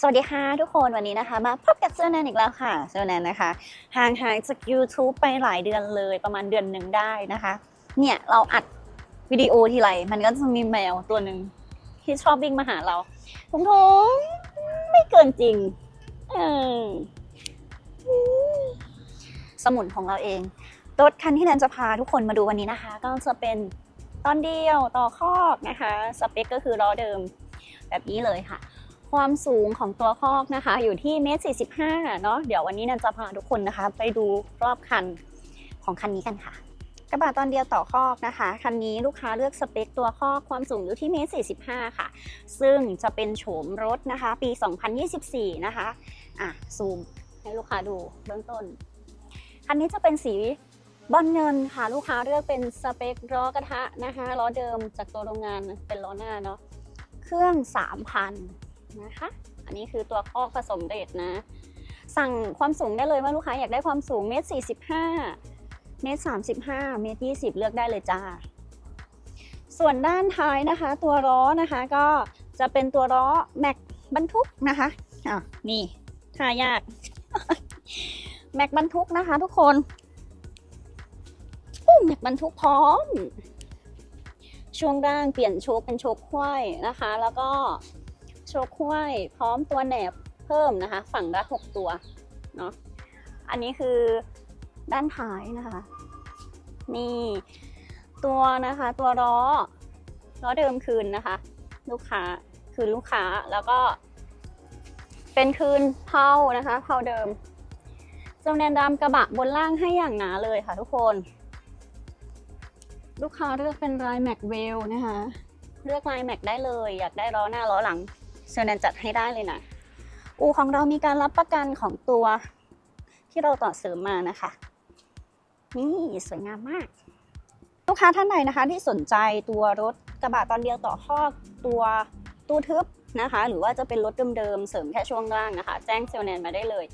สวัสดีค่ะทุกคนวันนี้นะคะมาพบกับเซอร์แนนอีกแล้วค่ะเซอร์แนนนะคะห่างหายจาก YouTube ไปหลายเดือนเลยประมาณเดือนหนึ่งได้นะคะ เนี่ยเราอัดวิดีโอทีไรมันก็จะมีแมวตัวหนึ่งที่ชอบวิ่งมาหาเราทุงทงไม่เกินจริงเออสมุนของเราเองรถคันที่แนนจะพาทุกคนมาดูวันนี้นะคะ ก็จะเป็นตอนเดียวต่อคอกนะคะ สเปคก็คือล้อเดิมแบบนี้เลยค่ะ ความสูงของตัวคอกนะคะ อยู่ที่เมตรสี่สิบห้าเนาะเดี๋ยววันนี้นันจะพาทุกคนนะคะ ไปดูรอบคันของคันนี้กันค่ะ กระบะตอนเดียวต่อคอกนะคะ คันนี้ลูกค้าเลือกสเปคตัวคอกความสูงอยู่ที่เมตรสี่สิบห้าค่ะ ซึ่งจะเป็นโฉมรถนะคะ ปี 2024 นะคะอะซูมให้ลูกค้าดูเบื้องต้น คันนี้จะเป็นสีบอลเงินค่ะลูกค้าเลือกเป็นสเปคล้อกระทะนะคะล้อเดิมจากตัวโรงงานเป็นล้อหน้าเนาะเครื่อง 3,000 นะคะ อันนี้คือตัวคอผสมเด็จนะ สั่งความสูงได้เลยว่าลูกค้าอยากได้ความสูงเมตรสี่สิบห้าเมตรสามสิบห้าเมตรยี่สิบเลือกได้เลยจ้า ส่วนด้านท้ายนะคะ ตัวล้อนะคะก็จะเป็นตัวล้อแม็กบรรทุกนะคะอะนี่ทายากแม็กบรรทุกนะคะ ทุกคนอู้แม็กบรรทุกพร้อม ช่วงล่างเปลี่ยนโชคเป็นโชคควายนะคะ แล้วก็ ชคควย พร้อมตัวแหนบเพิ่มนะคะ ฝั่งละหกตัวเนาะอันนี้คือด้านท้ายนะคะ นี่ตัวนะคะตัวล้อล้อเดิมคืนนะคะ ลูกค้าคืนลูกค้าแล้วก็ เป็นคืนเผานะคะเผาเดิมจำแนนดำกระบะบนล่างให้อย่างหนาเลยค่ะทุกคน ลูกค้าเลือกเป็นลายแม็กเวลนะคะ เลือกลายแม็กได้เลย อยากได้ล้อหน้าล้อหลัง เซอร์แนนจัดให้ได้เลยนะ อูของเรามีการรับประกันของตัวที่เราต่อเสริมมานะคะ นี่สวยงามมาก ลูกค้าท่านใดนะคะ ที่สนใจตัวรถกระบะตอนเดียวต่อคอตัวตู้ทึบนะคะ หรือว่าจะเป็นรถเดิมๆเสริมแค่ช่วงล่างนะคะ แจ้งเซลแนนมาได้เลย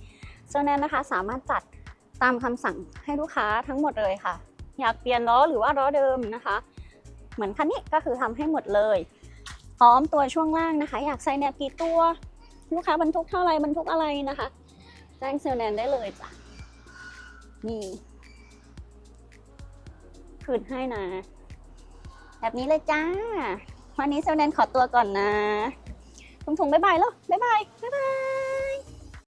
เซลแนนนะคะสามารถจัดตามคำสั่งให้ลูกค้าทั้งหมดเลยค่ะ อยากเปลี่ยนล้อหรือว่าล้อเดิมนะคะ เหมือนคันนี้ก็คือทำให้หมดเลย พร้อมตัวช่วงล่างนะคะ อยากใส่แนบกี่ตัว ลูกค้าบรรทุกเท่าไรบรรทุกอะไรนะคะ แจ้งเซลแนนได้เลยจ้ะนี่คืนให้นะ แบบนี้เลยจ้า วันนี้เซลแนนขอตัวก่อนนะทุงๆบ๊ายบายแล้ว